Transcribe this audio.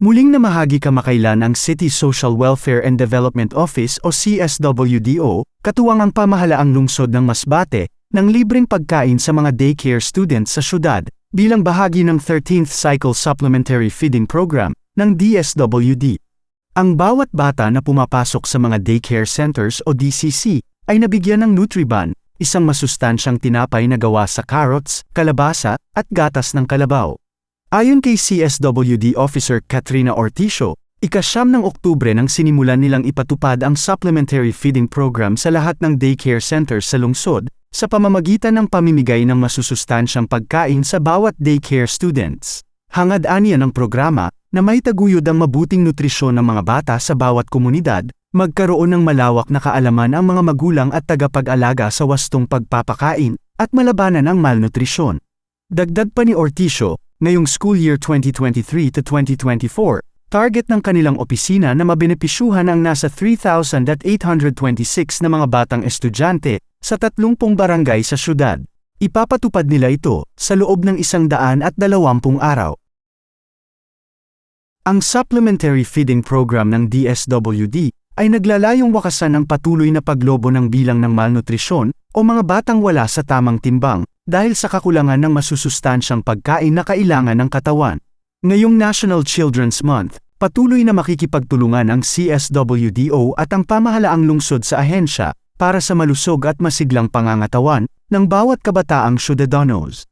Muling namahagi kamakailan ang City Social Welfare and Development Office o CSWDO, katuwang ang pamahalaang lungsod ng Masbate, ng libreng pagkain sa mga daycare students sa syudad, bilang bahagi ng 13th Cycle Supplementary Feeding Program ng DSWD. Ang bawat bata na pumapasok sa mga daycare centers o DCC ay nabigyan ng Nutriban, isang masustansyang tinapay na gawa sa carrots, kalabasa, at gatas ng kalabaw. Ayon kay CSWD Officer Katrina Orticio, ikasyam ng Oktubre nang sinimulan nilang ipatupad ang supplementary feeding program sa lahat ng daycare centers sa lungsod, sa pamamagitan ng pamimigay ng masusustansyang pagkain sa bawat daycare students. Hangad aniya ng programa, na may taguyod ang mabuting nutrisyon ng mga bata sa bawat komunidad, magkaroon ng malawak na kaalaman ang mga magulang at tagapag-alaga sa wastong pagpapakain, at malabanan ang malnutrisyon. Dagdag pa ni Orticio, ngayong school year 2023 to 2024, target ng kanilang opisina na mabenepisyuhan ang nasa 3,826 na mga batang estudyante sa 30 barangay sa syudad. Ipapatupad nila ito sa loob ng isang daan at dalawampung araw. Ang Supplementary Feeding Program ng DSWD ay naglalayong wakasan ang patuloy na paglobo ng bilang ng malnutrisyon o mga batang wala sa tamang timbang dahil sa kakulangan ng masusustansyang pagkain na kailangan ng katawan. Ngayong National Children's Month, patuloy na makikipagtulungan ang CSWDO at ang pamahalaang lungsod sa ahensya para sa malusog at masiglang pangangatawan ng bawat kabataang Ciudadanos.